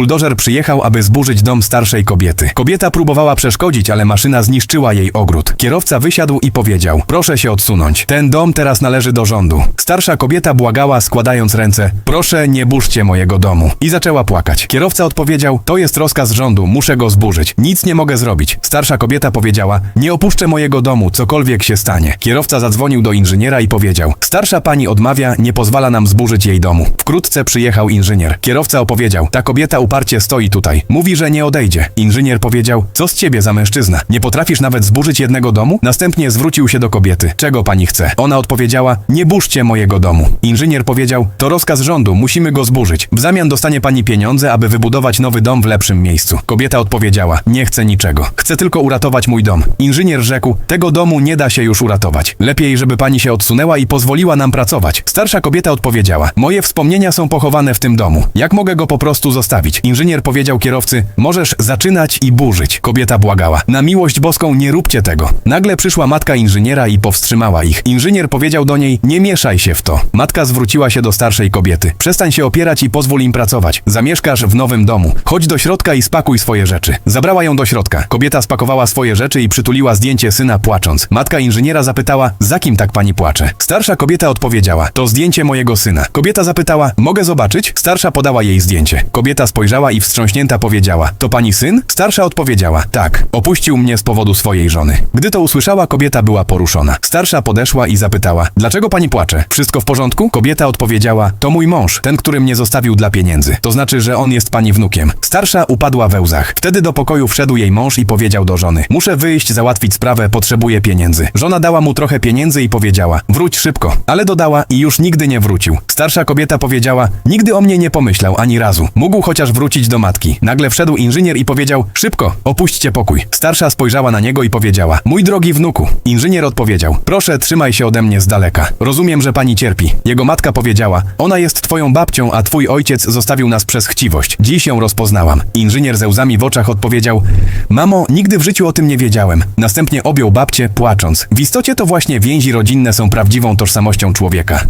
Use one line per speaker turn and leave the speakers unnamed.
Buldożer przyjechał, aby zburzyć dom starszej kobiety. Kobieta próbowała przeszkodzić, ale maszyna zniszczyła jej ogród. Kierowca wysiadł i powiedział: Proszę się odsunąć. Ten dom teraz należy do rządu. Starsza kobieta błagała, składając ręce: Proszę, nie burzcie mojego domu. I zaczęła płakać. Kierowca odpowiedział: To jest rozkaz rządu, muszę go zburzyć. Nic nie mogę zrobić. Starsza kobieta powiedziała: Nie opuszczę mojego domu, cokolwiek się stanie. Kierowca zadzwonił do inżyniera i powiedział: Starsza pani odmawia, nie pozwala nam zburzyć jej domu. Wkrótce przyjechał inżynier. Kierowca opowiedział: Ta kobieta uparcie stoi tutaj. Mówi, że nie odejdzie. Inżynier powiedział: Co z ciebie za mężczyzna? Nie potrafisz nawet zburzyć jednego domu? Następnie zwrócił się do kobiety: Czego pani chce? Ona odpowiedziała: Nie burzcie mojego domu. Inżynier powiedział: To rozkaz rządu, musimy go zburzyć. W zamian dostanie pani pieniądze, aby wybudować nowy dom w lepszym miejscu. Kobieta odpowiedziała: Nie chcę niczego. Chcę tylko uratować mój dom. Inżynier rzekł: Tego domu nie da się już uratować. Lepiej, żeby pani się odsunęła i pozwoliła nam pracować. Starsza kobieta odpowiedziała: Moje wspomnienia są pochowane w tym domu. Jak mogę go po prostu zostawić? Inżynier powiedział kierowcy: Możesz zaczynać i burzyć. Kobieta błagała: Na miłość boską nie róbcie tego. Nagle przyszła matka inżyniera i powstrzymała ich. Inżynier powiedział do niej: Nie mieszaj się w to. Matka zwróciła się do starszej kobiety: Przestań się opierać i pozwól im pracować. Zamieszkasz w nowym domu. Chodź do środka i spakuj swoje rzeczy. Zabrała ją do środka. Kobieta spakowała swoje rzeczy i przytuliła zdjęcie syna płacząc. Matka inżyniera zapytała: Za kim tak pani płacze? Starsza kobieta odpowiedziała: To zdjęcie mojego syna. Kobieta zapytała: Mogę zobaczyć? Starsza podała jej zdjęcie. Kobieta spojrzała i wstrząśnięta powiedziała: To pani syn? Starsza odpowiedziała: Tak. Opuścił mnie z powodu swojej żony. Gdy to usłyszała, kobieta była poruszona. Starsza podeszła i zapytała: Dlaczego pani płacze? Wszystko w porządku? Kobieta odpowiedziała: To mój mąż, ten, który mnie zostawił dla pieniędzy. To znaczy, że on jest pani wnukiem. Starsza upadła we łzach. Wtedy do pokoju wszedł jej mąż i powiedział do żony: Muszę wyjść, załatwić sprawę, potrzebuję pieniędzy. Żona dała mu trochę pieniędzy i powiedziała: Wróć szybko. Ale dodała i już nigdy nie wrócił. Starsza kobieta powiedziała: Nigdy o mnie nie pomyślał ani razu. Mógł chociaż wrócić do matki. Nagle wszedł inżynier i powiedział: Szybko, opuśćcie pokój. Starsza spojrzała na niego i powiedziała: Mój drogi wnuku. Inżynier odpowiedział: Proszę, trzymaj się ode mnie z daleka. Rozumiem, że pani cierpi. Jego matka powiedziała: Ona jest twoją babcią, a twój ojciec zostawił nas przez chciwość. Dziś ją rozpoznałam. Inżynier ze łzami w oczach odpowiedział: Mamo, nigdy w życiu o tym nie wiedziałem. Następnie objął babcię, płacząc. W istocie to właśnie więzi rodzinne są prawdziwą tożsamością człowieka.